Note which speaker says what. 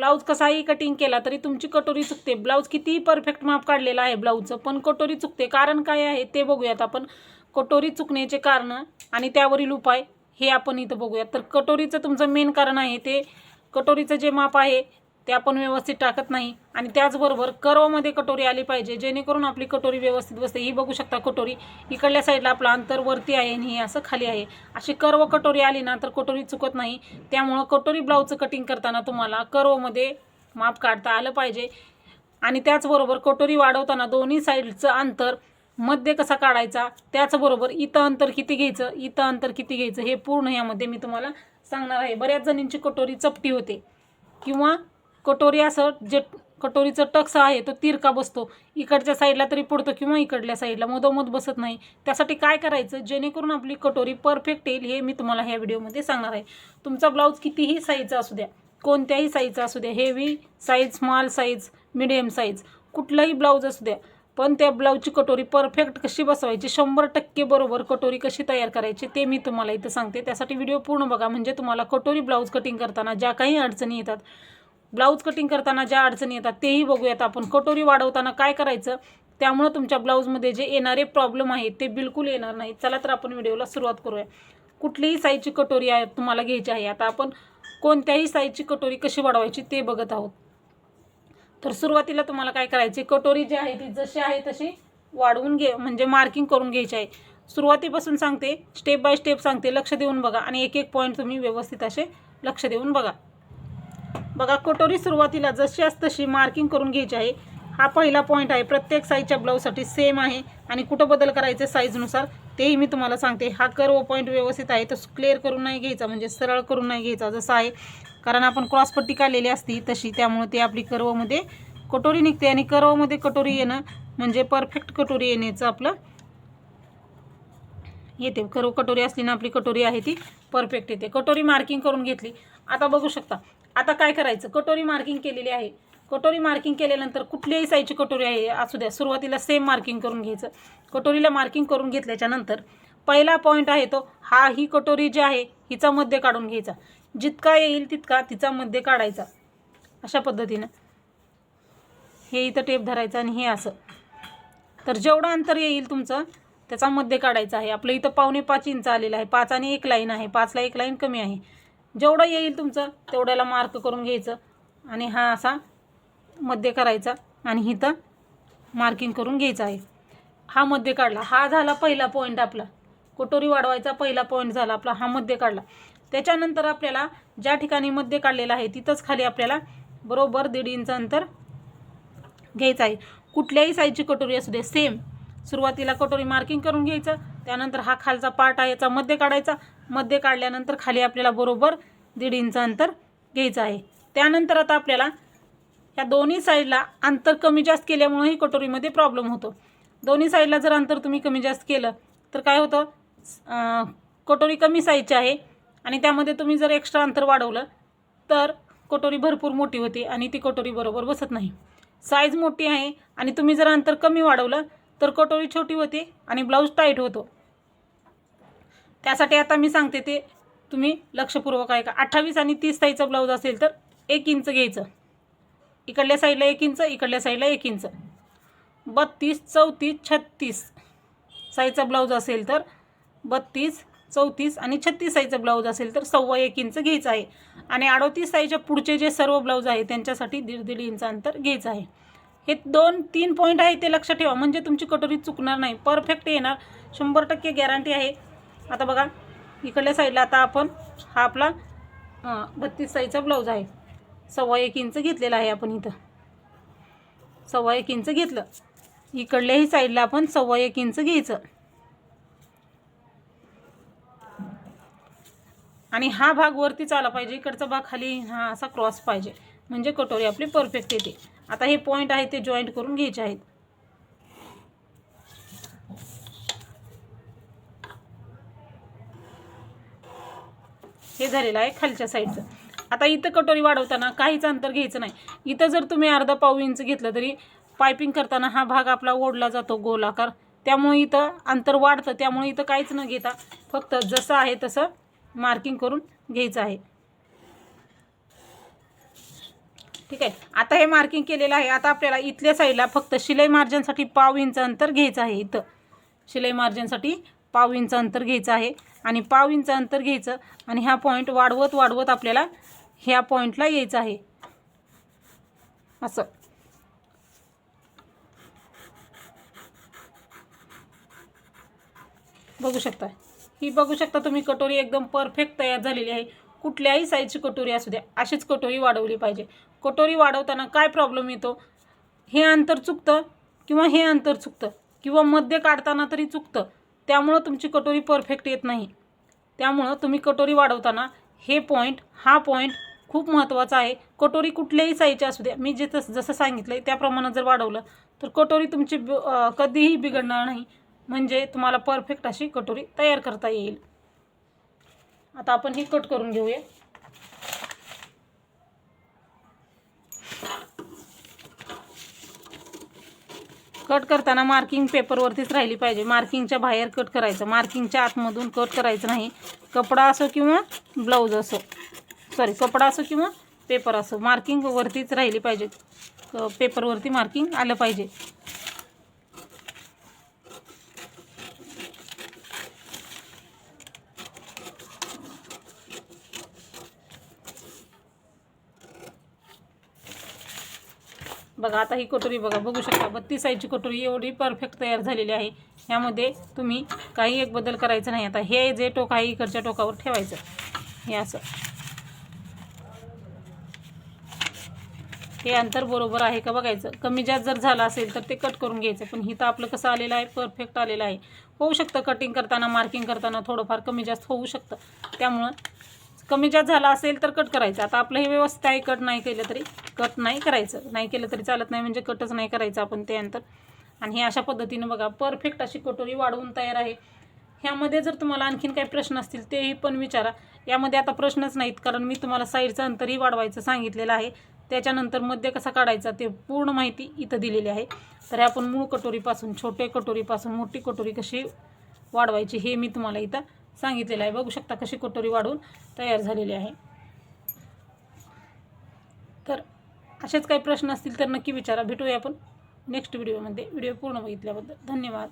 Speaker 1: Blouse कसाही cutting केला तरी तुमची कटोरी चुकते. ब्लाऊज कितीही परफेक्ट माप काढलेला आहे ब्लाऊजचं पण कटोरी चुकते. कारण काय आहे ते बघूयात आपण. कटोरी चुकण्याचे कारण आणि त्यावरील उपाय हे आपण इथं बघूयात. तर कटोरीचं तुमचं मेन कारण आहे ते. कटोरीचं जे माप आहे ते आपण व्यवस्थित टाकत नाही. आणि त्याचबरोबर कर्वमध्ये कटोरी आली पाहिजे. जेणेकरून आपली कटोरी व्यवस्थित बसते. ही बघू शकता कटोरी. इकडल्या साईडला आपलं अंतर वरती आहे आणि हे असं खाली आहे. अशी कर्व कटोरी आली ना तर कटोरी चुकत नाही. त्यामुळं कटोरी ब्लाऊजचं कटिंग करताना तुम्हाला कर्वमध्ये माप काढता आलं पाहिजे. आणि त्याचबरोबर कटोरी वाढवताना दोन्ही साईडचं अंतर मध्य कसा काढायचा? त्याचबरोबर इथं अंतर किती घ्यायचं? इथं अंतर किती घ्यायचं? हे पूर्ण यामध्ये मी तुम्हाला सांगणार आहे. बऱ्याच जणींची कटोरी चपटी होते. किंवा कटोरी असं जे कटोरीचं टक्स आहे तो तिरका बसतो. इकडच्या साईडला तरी पडतो किंवा इकडल्या साईडला मधोमध बसत नाही. त्यासाठी काय करायचं? जेणेकरून आपली कटोरी परफेक्ट येईल हे मी तुम्हाला ह्या व्हिडिओमध्ये सांगणार आहे. तुमचा ब्लाऊज कितीही साईजचा असू द्या कोणत्याही साईजचा असू द्या heavy size small size medium size कुठलाही ब्लाऊज असू द्या पण त्या ब्लाऊजची कटोरी परफेक्ट कशी बसवायची शंभर टक्के बरोबर कटोरी कशी तयार करायची ते मी तुम्हाला इथं सांगते. त्यासाठी व्हिडिओ पूर्ण बघा म्हणजे तुम्हाला कटोरी ब्लाऊज कटिंग करताना ज्या काही अडचणी येतात ब्लाऊज कटिंग करताना ज्या अडचणी येतात तेही बघूयात आपण. कटोरी वाढवताना काय करायचं? त्यामुळं तुमच्या ब्लाऊजमध्ये जे येणारे प्रॉब्लेम आहेत ते बिलकुल येणार नाही चला तर आपण व्हिडिओला सुरुवात करूया. कुठलीही साईजची कटोरी आहे तुम्हाला घ्यायची आहे. आता आपण कोणत्याही साईजची कटोरी कशी वाढवायची ते बघत आहोत. तर सुरुवातीला तुम्हाला काय करायची कटोरी जी आहे ती जशी आहे तशी वाढवून घे म्हणजे मार्किंग करून घ्यायची आहे. सुरुवातीपासून सांगते स्टेप बाय स्टेप सांगते लक्ष देऊन बघा. आणि एक एक पॉईंट तुम्ही व्यवस्थित असे लक्ष देऊन बघा. बघा कटोरी सुरुवातीला जशी असं तशी मार्किंग करून घ्यायची आहे. हा पहिला पॉईंट आहे. प्रत्येक साईजच्या ब्लाऊजसाठी सेम आहे. आणि कुठं बदल करायचे साईजनुसार तेही मी तुम्हाला सांगते. हा कर्व पॉईंट व्यवस्थित आहे. तो क्लिअर करून नाही घ्यायचा म्हणजे सरळ करून नाही घ्यायचा जसं आहे. कारण आपण क्रॉसपट्टी काढलेली असती तशी. त्यामुळे ते आपली कर्वमध्ये कटोरी निघते आणि कर्वमध्ये कटोरी येणं म्हणजे परफेक्ट कटोरी येण्याचं आपलं येते. कर्व कटोरी असली ना आपली कटोरी आहे ती परफेक्ट येते. कटोरी मार्किंग करून घेतली. आता बघू शकता. आता काय करायचं? कटोरी मार्किंग केलेली आहे. कटोरी मार्किंग केल्यानंतर कुठल्याही साईजची कटोरी आहे असू द्या. सुरुवातीला सेम मार्किंग करून घ्यायचं. कटोरीला मार्किंग करून घेतल्याच्या नंतर पहिला पॉईंट आहे तो हा ही कटोरी जी आहे हिचा मध्य काढून घ्यायचा. जितका येईल तितका तिचा मध्य काढायचा. अशा पद्धतीनं. हे इथं टेप धरायचं आणि हे असं. तर जेवढं अंतर येईल तुमचं त्याचा मध्य काढायचा आहे. आपलं इथं पावणे पाच इंच आलेलं आहे. पाच आणि एक लाईन आहे. पाचला एक लाईन कमी आहे. जेवढं येईल तुमचं तेवढ्याला मार्क करून घ्यायचं आणि हा असा मध्य करायचा आणि इथं मार्किंग करून घ्यायचं आहे. हा मध्य काढला. हा झाला पहिला पॉईंट आपला. कटोरी वाढवायचा पहिला पॉईंट झाला आपला. हा मध्य काढला. त्याच्यानंतर आपल्याला ज्या ठिकाणी मध्य काढलेला आहे तिथंच खाली आपल्याला बरोबर दीड इंच अंतर घ्यायचं आहे. कुठल्याही साईजची कटोरी असू दे सेम सुरुवातीला कटोरी मार्किंग करून घ्यायचं. त्यानंतर हा खालचा पार्ट आहे याचा मध्य काढायचा. मध्य काढल्यानंतर खाली आपल्याला बरोबर दीड इंच अंतर घ्यायचं आहे. त्यानंतर आता आपल्याला ह्या दोन्ही साईडला अंतर कमी जास्त केल्यामुळेही कटोरीमध्ये प्रॉब्लेम होतो. दोन्ही साईडला जर अंतर तुम्ही कमी जास्त केलं तर काय होतं? कटोरी कमी साईजची आहे आणि त्यामध्ये तुम्ही जर एक्स्ट्रा अंतर वाढवलं तर कटोरी भरपूर मोठी होते आणि ती कटोरी बरोबर बसत नाही. साईज मोठी आहे आणि तुम्ही जर अंतर कमी वाढवलं तर कटोरी छोटी होते आणि ब्लाऊज टाईट होतो. त्यासाठी आता मी सांगते ते तुम्ही लक्षपूर्वक आहे का अठ्ठावीस आणि तीस साईजचा ब्लाऊज असेल तर एक इंच घ्यायचं. इकडल्या साईडला एक इंच इकडल्या साईडला एक इंच. बत्तीस चौतीस छत्तीस साईजचा ब्लाऊज असेल तर बत्तीस चौतीस आणि छत्तीस साईजचा ब्लाऊज असेल तर सव्वा एक इंच घ्यायचं आहे. आणि अडोतीस साईजच्या पुढचे जे सर्व ब्लाऊज आहे त्यांच्यासाठी दीड दीड इंच अंतर घ्यायचं आहे. हे दोन तीन पॉईंट आहे ते लक्षात ठेवा. म्हणजे तुमची कटोरी चुकणार नाही. परफेक्ट येणार. शंभर टक्के गॅरंटी आहे. आता बघा इकडल्या साईडला आता आपण हा आपला बत्तीस साईजचा ब्लाऊज आहे. सव्वा एक इंच घेतलेला आहे आपण इथं. सव्वा एक इंच घेतलं. इकडल्याही साईडला आपण सव्वा एक इंच घ्यायचं. आणि हा भाग वरतीच आला पाहिजे इकडचा भाग खाली हा असा क्रॉस पाहिजे. म्हणजे कटोरी आपली परफेक्ट येते. आता हे पॉईंट आहे ते जॉईंट करून घ्यायचे आहेत. हे झालेलं आहे खालच्या साईडचं. आता इथं कटोरी वाढवताना काहीच अंतर घ्यायचं नाही. इथं जर तुम्ही अर्धा पाव इंच घेतलं तरी पायपिंग करताना हा भाग आपला ओढला जातो गोलाकार. त्यामुळे इथं अंतर वाढतं. त्यामुळे इथं काहीच न घेता फक्त जसं आहे तसं मार्किंग करून घ्यायचं आहे. ठीक आहे? आता हे मार्किंग केलेलं आहे. आता आपल्याला इथल्या साईडला फक्त शिलाई मार्जिनसाठी पाव इंच अंतर घ्यायचं आहे इथं. शिलाई मार्जिनसाठी पाव इंच अंतर घ्यायचं आहे. आणि पाव इंच अंतर घ्यायचं आणि ह्या पॉईंट वाढवत वाढवत आपल्याला ह्या पॉईंटला यायचं आहे. असं. बघू शकता. ही बघू शकता तुम्ही कटोरी एकदम परफेक्ट तयार झालेली आहे. कुठल्याही साईजची कटोरी असू द्या अशीच कटोरी वाढवली पाहिजे. कटोरी वाढवताना काय प्रॉब्लेम येतो? हे अंतर चुकतं किंवा हे अंतर चुकतं? किंवा मध्य काढताना तरी चुकतं? त्यामुळं तुमची कटोरी परफेक्ट येत नाही. त्यामुळं तुम्ही कटोरी वाढवताना हे पॉईंट हा पॉईंट खूप महत्त्वाचा आहे. कटोरी कुठल्याही साईजची असू द्या. मी जे तस जसं सांगितलं आहे त्याप्रमाणे जर वाढवलं तर कटोरी तुमची ब- कधीही बिघडणार नाही. म्हणजे तुम्हाला परफेक्ट अशी कटोरी तयार करता येईल. आता आपण ही कट करून घेऊया. कट करताना मार्किंग पेपरवरतीच राहिली पाहिजे. मार्किंगच्या बाहेर कट करायचं. मार्किंगच्या आतमधून कट करायचं नाही. कपडा असो किंवा ब्लाऊज असो. सॉरी कपडा असो किंवा पेपर असो. मार्किंगवरतीच राहिली पाहिजे. क- पेपरवरती मार्किंग आलं पाहिजे. बघा आता ही कटोरी बघा बघू शकता. बत्तीस साईजची कटोरी एवढी परफेक्ट तयार झालेली आहे. यामध्ये तुम्ही काही एक बदल करायचं नाही. आता हे जे टोक आहे इकडच्या टोकावर ठेवायचं. हे असं. हे अंतर बरोबर आहे का बघायचं? कमी जास्त जर झालं असेल तर ते कट करून घ्यायचं. पण हिथं आपलं कसं आलेलं आहे? परफेक्ट आलेलं आहे. होऊ शकतं कटिंग करताना मार्किंग करताना थोडंफार कमी जास्त होऊ शकतं. त्यामुळं कमी जास्त झाला असेल तर कट करायचं. आता आपलं हे व्यवस्थित आहे कट नाही केलं तरी कट नाही करायचं. नाही केलं तरी चालत नाही म्हणजे कटच नाही करायचं आपण ते अंतर. आणि हे अशा पद्धतीनं बघा परफेक्ट अशी कटोरी वाढवून तयार आहे. ह्यामध्ये जर तुम्हाला आणखीन काही प्रश्न असतील तेही पण विचारा. यामध्ये आता प्रश्नच नाहीत कारण मी तुम्हाला साईडचं अंतरही वाढवायचं सांगितलेलं आहे. त्याच्यानंतर मध्य कसा काढायचा ते पूर्ण माहिती इथं दिलेली आहे. तर हे आपण मूळ कटोरीपासून छोटे कटोरीपासून मोठी कटोरी कशी वाढवायची हे मी तुम्हाला इथं सांगितलेलं आहे. बघू शकता कशी कटोरी वाढवून तयार झालेली आहे. तर असेच काही प्रश्न असतील तर नक्की विचारा. भेटूया आपण नेक्स्ट व्हिडिओमध्ये व्हिडिओ पूर्ण बघितल्याबद्दल धन्यवाद.